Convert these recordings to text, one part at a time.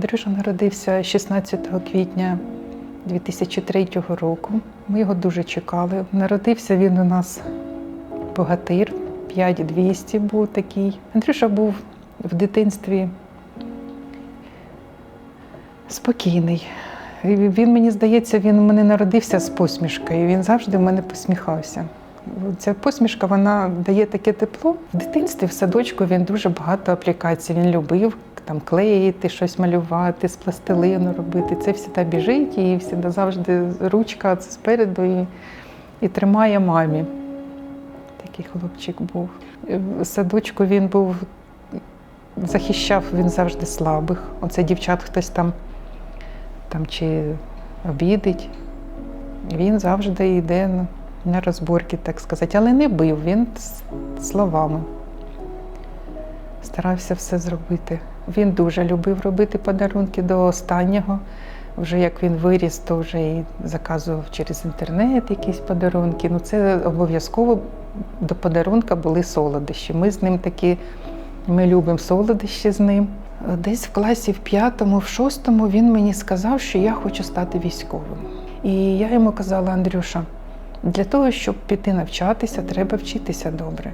Андрюша народився 16 квітня 2003 року. Ми його дуже чекали. Народився він у нас богатир, 5200 був такий. Андрюша був в дитинстві спокійний. Він, мені здається, він у мене народився з посмішкою. Він завжди в мене посміхався. Ця посмішка вона дає таке тепло. В дитинстві в садочку він дуже багато аплікацій. Він любив там клеїти, щось малювати, з пластилину робити. Це завжди біжить і завжди завжди ручка спереду і, і тримає мамі. Такий хлопчик був. В садочку він був, захищав він завжди слабих. Оце дівчат хтось там, там чи обідить. Він завжди йде на- на розборки, так сказати, але не бив, він словами старався все зробити. Він дуже любив робити подарунки до останнього. Вже як він виріс, то вже і заказував через інтернет якісь подарунки. Ну це обов'язково до подарунка були солодощі. Ми з ним такі, ми любимо солодощі з ним. Десь в класі в п'ятому, в шостому він мені сказав, що я хочу стати військовим. І я йому казала, Андрюша, для того, щоб піти навчатися, треба вчитися добре.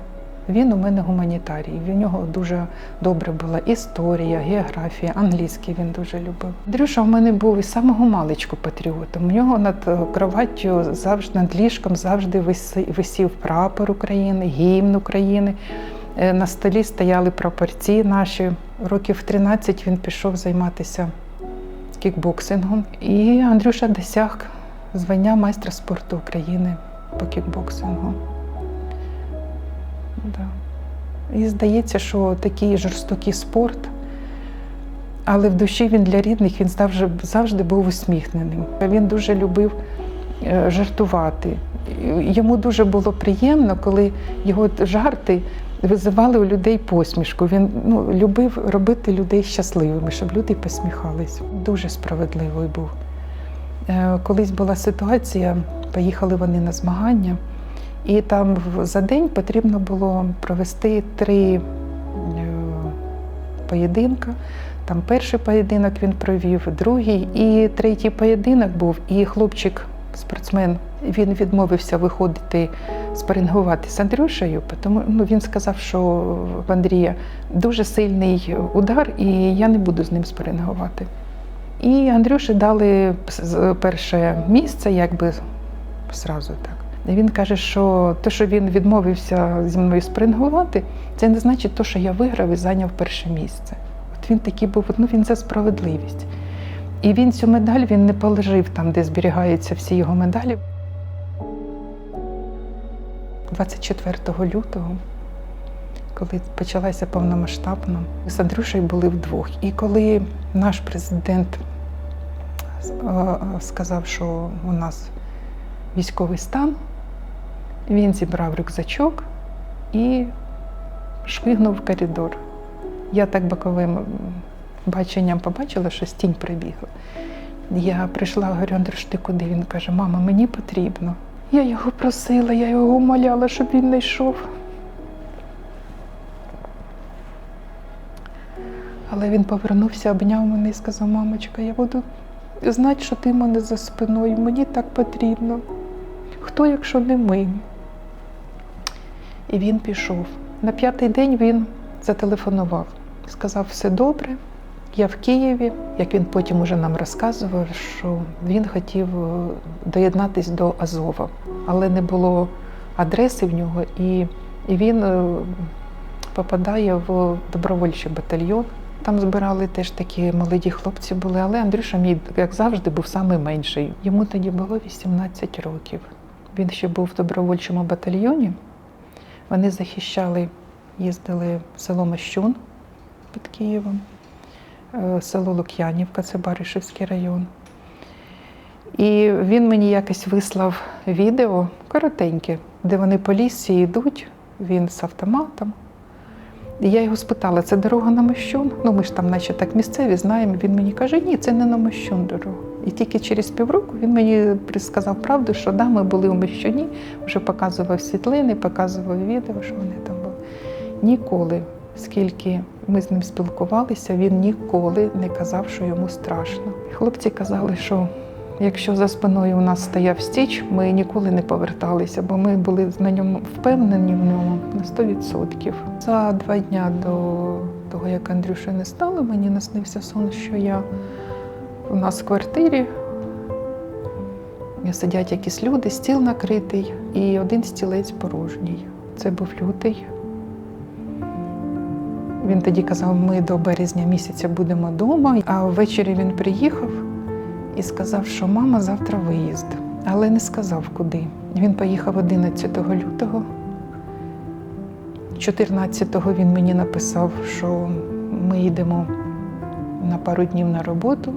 Він у мене гуманітарій. В нього дуже добре була історія, географія, англійський він дуже любив. Андрюша в мене був із самого маличку патріотом. У нього над е, кроваттю завжди над ліжком завжди висів прапор України, гімн України. Е, На столі стояли прапорці наші. Років в 13 він пішов займатися кікбоксингом. І Андрюша досяг звання майстра спорту України по кікбоксингу. Да. І здається, що такий жорстокий спорт, але в душі він для рідних він завжди, завжди був усміхненим. Він дуже любив е, жартувати. Йому дуже було приємно, коли його жарти визивали у людей посмішку. Він ну, любив робити людей щасливими, щоб люди посміхались. Дуже справедливий був. Е, Колись була ситуація, поїхали вони на змагання. І там за день потрібно було провести три е, поєдинка. Там перший поєдинок він провів, другий і третій поєдинок був. І хлопчик, спортсмен, він відмовився виходити спарингувати з Андрюшею, тому ну, він сказав, що в Андрія дуже сильний удар, і я не буду з ним спарингувати. І Андрюші дали перше місце, якби зразу так. Він каже, що те, що він відмовився зі мною спрингувати, це не значить, те, що я виграв і зайняв перше місце. От він такий був, ну він за справедливість. І він цю медаль він не положив там, де зберігаються всі його медалі. 24 лютого, коли почалася повномасштабна, ми з Андрюшею були вдвох. І коли наш президент е, сказав, що у нас військовий стан, він зібрав рюкзачок і швигнув в коридор. Я так боковим баченням побачила, що тінь прибігла. Я прийшла, говорю, Андрюш, ти куди? Він каже, мама, мені потрібно. Я його просила, я його умоляла, щоб він не йшов. Але він повернувся, обняв мене і сказав, мамочка, я буду знати, що ти мене за спиною, мені так потрібно. Хто, якщо не ми? І він пішов. На п'ятий день він зателефонував, сказав, все добре, я в Києві. Як він потім уже нам розказував, що він хотів е, доєднатись до Азова, але не було адреси в нього, і, він е, попадає в добровольчий батальйон. Там збирали теж такі молоді хлопці були, але Андрюша мій, як завжди, був найменший. Йому тоді було 18 років. Він ще був в добровольчому батальйоні. Вони захищали, їздили в село Мощун під Києвом, е, село Лук'янівка, це Баришевський район. І він мені якось вислав відео коротеньке, де вони по лісі йдуть, він з автоматом. І я його спитала, це дорога на Мощун? Ну, ми ж там, наче так місцеві, знаємо. Він мені каже, ні, це не на Мощун дорога. І тільки через півроку він мені сказав правду, що да, ми були у Мощуні, вже показував світлини, показував відео, що вони там були. Ніколи Скільки ми з ним спілкувалися, він ніколи не казав, що йому страшно. Хлопці казали, що якщо за спиною у нас стояв стіч, ми ніколи не поверталися, бо ми були на ньому впевнені в ньому на 100%. За два дні до того, як Андрюші не стало, мені наснився сон, що я у нас в квартирі. Сидять якісь люди, стіл накритий і один стілець порожній. Це був лютий. Він тоді казав, ми до березня місяця будемо вдома. А ввечері він приїхав і сказав, що мама завтра виїзд, але не сказав куди. Він поїхав 11 лютого. 14-го він мені написав, що ми їдемо на пару днів на роботу.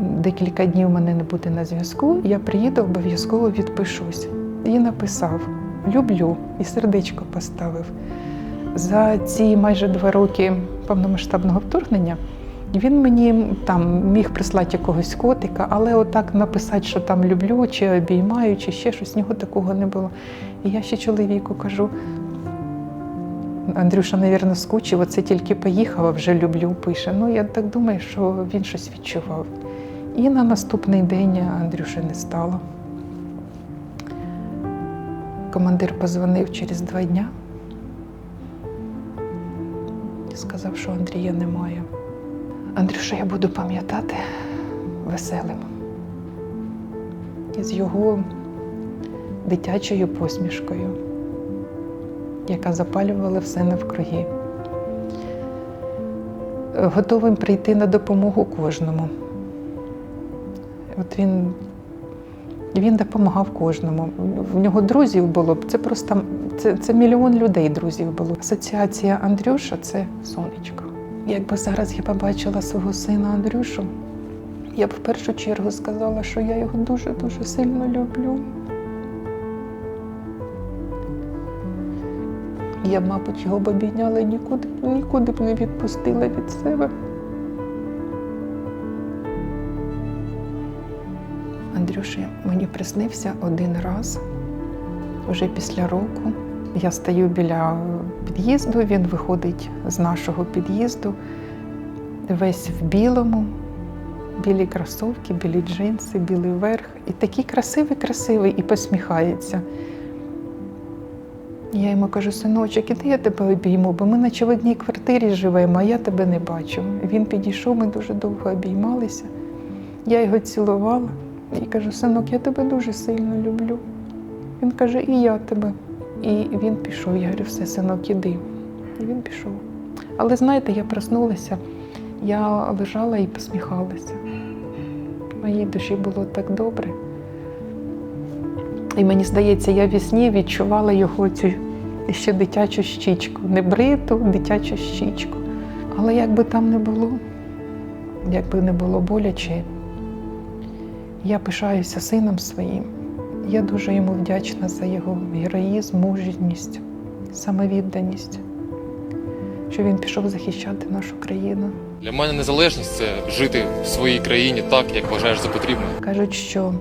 Декілька днів мене не буде на зв'язку. Я приїду, обов'язково відпишусь. І написав: люблю і сердечко поставив. За ці майже два роки повномасштабного вторгнення він мені там міг прислати якогось котика, але отак написати, що там люблю, чи обіймаю, чи ще щось, нього такого не було. І я ще чоловіку кажу. Андрюша, мабуть, скучив, оце тільки поїхав, а вже люблю, пише. Ну, я так думаю, що він щось відчував. І на наступний день Андрюші не стало. Командир позвонив через два дня. Сказав, що Андрія немає. Андрюша, я буду пам'ятати веселим. З його дитячою посмішкою, яка запалювала все навкруги. Готовим прийти на допомогу кожному. От він, він допомагав кожному. В нього друзів було. Це просто це, це мільйон людей друзів було. Асоціація Андрюша це сонечко. Якби зараз я побачила свого сина Андрюшу, я б в першу чергу сказала, що я його дуже-дуже сильно люблю. Я, мабуть, його б обійняла і нікуди, нікуди б не відпустила від себе. Андрюші мені приснився один раз, вже після року. Я стою біля під'їзду, він виходить з нашого під'їзду, весь в білому, білі кросовки, білі джинси, білий верх. І такий красивий, красивий і посміхається. Я йому кажу, синочок, іди я тебе обійму, бо ми наче в одній квартирі живемо, а я тебе не бачу. Він підійшов, ми дуже довго обіймалися. Я його цілувала і кажу, синок, я тебе дуже сильно люблю. Він каже, і я тебе. І він пішов. Я говорю, все, синок, іди. І він пішов. Але знаєте, я проснулася, я лежала і посміхалася. Моїй душі було так добре. І мені здається, я в сні відчувала його цю ще дитячу щічку, не бриту, дитячу щічку. Але як би там не було, якби не було боляче, я пишаюся сином своїм. Я дуже йому вдячна за його героїзм, мужність, самовідданість, що він пішов захищати нашу країну. Для мене незалежність це жити в своїй країні так, як вважаєш за потрібне. Кажуть, що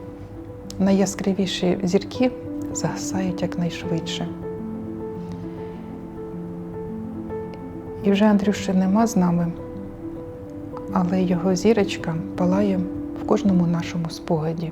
найяскравіші зірки згасають якнайшвидше. І вже Андрюші нема з нами, але його зірочка палає в кожному нашому спогаді.